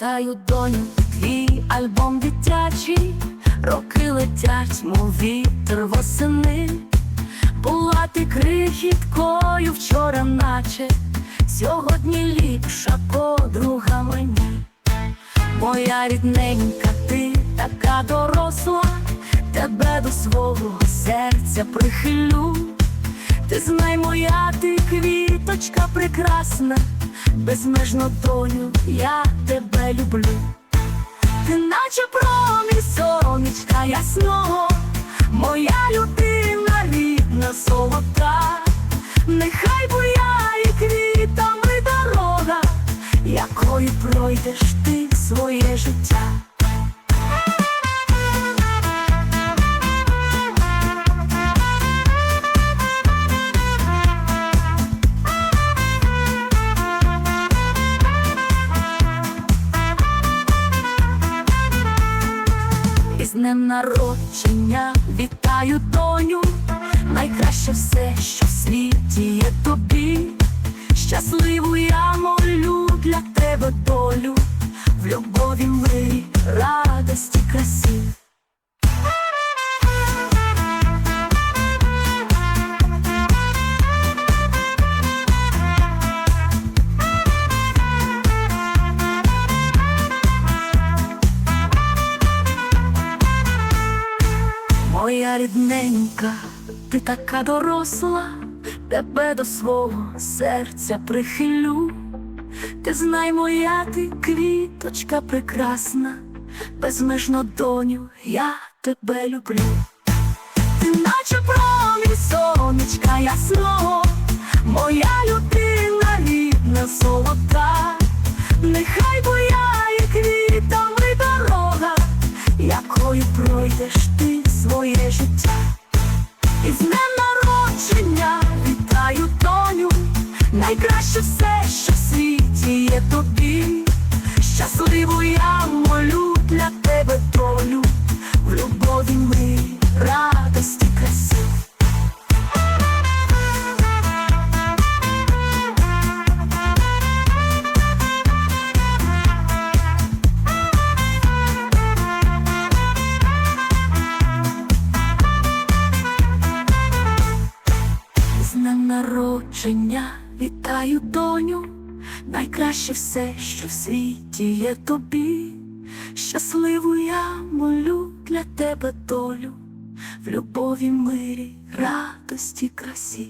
Листаю доню, твій альбом дитячий, роки летять, мов вітер восени. Була ти крихіткою вчора, наче сьогодні ліпша подруга мені. Моя рідненька, ти така доросла, тебе до свого серця прихилю. Ти знай, моя ти квіточка прекрасна, безмежно доню, я тебе люблю. Ти наче промінь сонечка ясного, моя людина рідна золота, нехай буяє квітами дорога, якою пройдеш ти своє життя. Із днем народження вітаю доню, найкраще все, що в світі є тобі. Щасливу Рідненька, ти така доросла, тебе до свого серця прихилю. Ти знай, моя ти квіточка прекрасна, безмежно доню, я тебе люблю. Ти наче промінь сонечка ясного, моя людина рідна золота, найкраще все, що в світі є тобі. Щасливу я молю для тебе долю, в любові ми, радості, красі. З днем народження вітаю доню, найкраще все, що в світі є тобі. Щасливу я молю для тебе долю, в любові, мирі, радості, красі.